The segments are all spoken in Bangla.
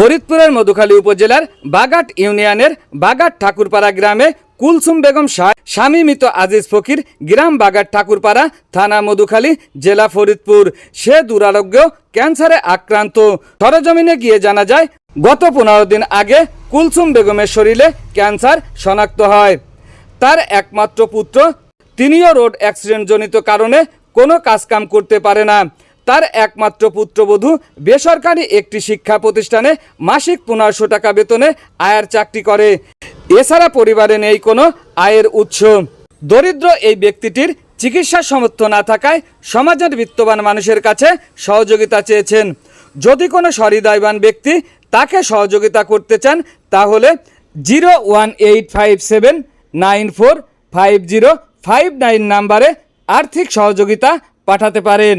ফরিদপুরের মধুখালী উপজেলার বাগাট ইউনিয়নের বাগাট ঠাকুরপাড়া গ্রামে কুলসুম বেগম শাহ, স্বামী মৃত আজিজ ফকির গ্রাম বাগাট ঠাকুরপাড়া থানা মধুখালী, জেলা ফরিদপুর। সে দুরারোগ্য ক্যান্সারে আক্রান্ত। সরজমিনে গিয়ে জানা যায়, গত পনেরো দিন আগে কুলসুম বেগমের শরীরে ক্যান্সার শনাক্ত হয়। তার একমাত্র পুত্র, তিনিও রোড অ্যাক্সিডেন্টজনিত কারণে কোনো কাজকাম করতে পারে না। তার একমাত্র পুত্রবধূ, বেসরকারি একটি শিক্ষা প্রতিষ্ঠানে মাসিক পনেরোশো টাকা বেতনে আয়ের চাকরি করে। এছাড়া পরিবারে নেই কোনো আয়ের উৎস। দরিদ্র এই ব্যক্তিটির চিকিৎসা সমর্থ না থাকায় সমাজের বিত্তবান মানুষের কাছে সহযোগিতা চেয়েছেন। যদি কোনো সহৃদয়বান ব্যক্তি তাকে সহযোগিতা করতে চান, তাহলে zero one eight five seven nine four five zero five nine নাম্বারে আর্থিক সহযোগিতা পাঠাতে পারেন।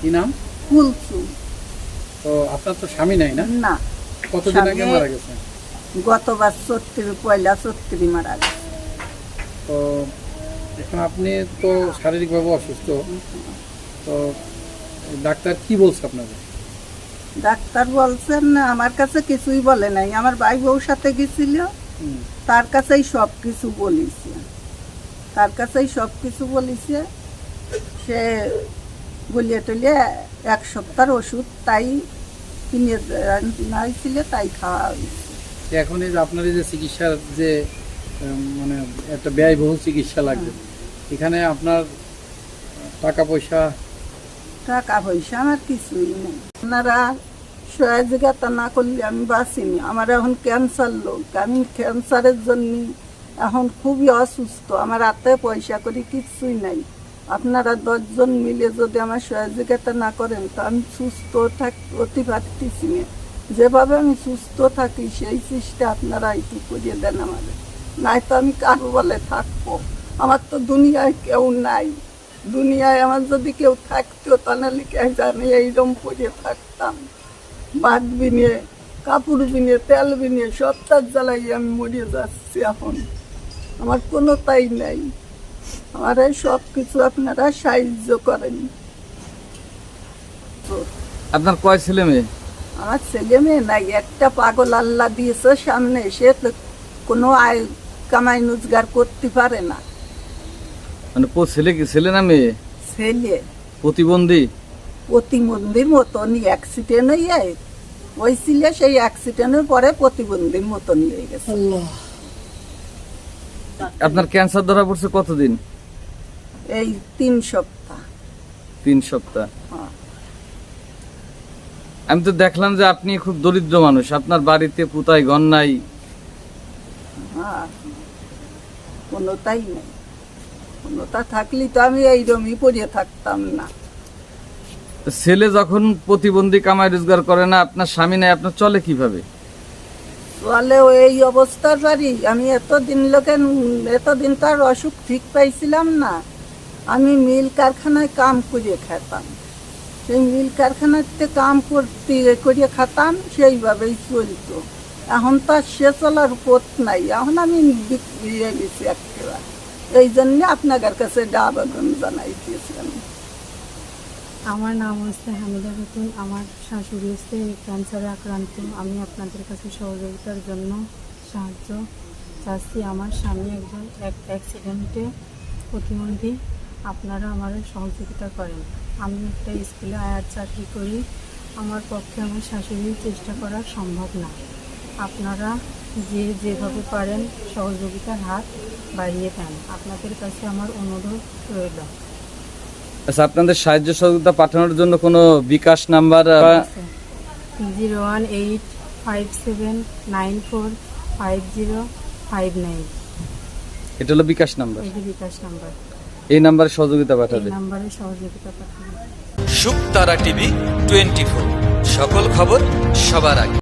কি নাম? কুলসুম তো আপনার তো স্বামী নাই না? না। কতদিন আগে মারা গেছে? গতবার ছত্রিশ পয়লা ছত্রিশ মারা গেছে। তো এখন আপনি তো শারীরিকভাবে অসুস্থ। তো ডাক্তার কি বলছে আপনাকে? ডাক্তার বলছেন আমার কাছে কিছুই বলে নাই। আমার ভাই বউর সাথে গেছিল। তার কাছেই সব কিছু বলিছে। তার কাছেই সব কিছু বলিছে। সে বলিয়ে টলিয়ে এক সপ্তাহের ওষুধ তাই কিনে নাইছিল তাই খাওয়া হয়েছে। এখন এই যে আপনার এই যে চিকিৎসার যে মানে একটা ব্যয়বহুল চিকিৎসা লাগবে এখানে আপনার টাকা পয়সা? টাকা পয়সা আমার কিছুই নেই। আপনারা সহযোগিতা না করলে আমি বাঁচিনি। আমার এখন ক্যান্সার লোক। আমি ক্যান্সারের জন্য এখন খুবই অসুস্থ। আমার হাতে পয়সা করি কিছুই নাই। আপনারা দশজন মিলে যদি আমার সহযোগিতা না করেন, তো আমি সুস্থ থাক, অতি পারতেছি না। যেভাবে আমি সুস্থ থাকি, সেই চেষ্টা আপনারা একটু করিয়ে দেন আমাদের। নাই তো আমি কার বলে থাকব। আমার তো দুনিয়ায় কেউ নাই। দুনিয়ায় আমার যদি কেউ থাকতো, তাহলে কে জানে এইরকম পরে থাকতাম? ভাত বিনিয়ে, কাপড় বিনিয়ে, তেল বিনিয়ে সবটার জ্বালাই আমি মরে যাচ্ছি এখন। আমার কোনো তাই নাই। আমার এই সব কিছু আপনারা সাহায্য করেন। আপনার কয় ছেলে মেয়ে? আমার ছেলে মেয়ে নাই একটা পাগল আল্লাহ দিয়েছে সামনে সে তো কোনো আয় কামাই রোজগার করতে পারে না। মানে ছেলে কি ছেলে না মেয়ে? ছেলে। প্রতিবন্ধী? প্রতিবন্ধীর মতন অ্যাক্সিডেন্ট হয়ে হয়েছিল সেই অ্যাক্সিডেন্টের পরে প্রতিবন্ধীর মতন হয়ে গেছে। আপনার ক্যান্সার ধরা পড়ছে কতদিন? এই তিন সপ্তাহ। তিন সপ্তাহ? হ্যাঁ। আমি তো দেখলাম যে আপনি খুব দরিদ্র মানুষ। আপনার বাড়িতে পুতাই ঘর নাই। হ্যাঁ কোনোটাই নেই। কোনোটা থাকলে তো আমি এইরমই পড়ে থাকতাম না। ছেলে যখন প্রতিবন্ধী কামাই রোজগার করে না আপনার স্বামী নাই আপনার চলে কীভাবে? চলে এই অবস্থার বাড়ি। আমি এতদিন লোকে এতদিন তো আর অসুখ ঠিক পাইছিলাম না। আমি মিল কারখানায় কাম করিয়ে খেতাম। সেই মিল কারখানাতে কাম করতে করিয়ে খেতাম, সেইভাবেই চলতো। এখন তো আর সে চলার পথ নাই। এখন আমি বিক্রিয়ে গেছি একেবারে। এই জন্য আপনাদের কাছে এটা আবেদন জানাইতেছিলাম আমার নাম হচ্ছে হামিদা বেতুন আমার শাশুড়ি হচ্ছে ক্যান্সারে আক্রান্ত। আমি আপনাদের কাছে সহযোগিতার জন্য সাহায্য চাচ্ছি। আমার স্বামী একজন এক অ্যাক্সিডেন্টে প্রতিবন্ধী। আপনারা আমার সহযোগিতা করেন। আমি একটা স্কুলে আয়ার চাকরি করি। আমার পক্ষে আমার শাশুড়ির চেষ্টা করা সম্ভব না। আপনারা যে যেভাবে পারেন সহযোগিতার হাত বাড়িয়ে দেন। আপনাদের কাছে আমার অনুরোধ রইল। আচ্ছা আপনাদের সাহায্য সহযোগিতা পাঠানোর জন্য কোনো bKash number zero one eight five seven nine four five zero five nine. এটা হলো বিকাশ নাম্বার। বিকাশ নাম্বার। এই নাম্বারে সহযোগিতা এই পাঠাবে নাম্বারে সহযোগিতা শুকতারা টিভি টোয়েন্টি ফোর সকল খবর সবার আগে।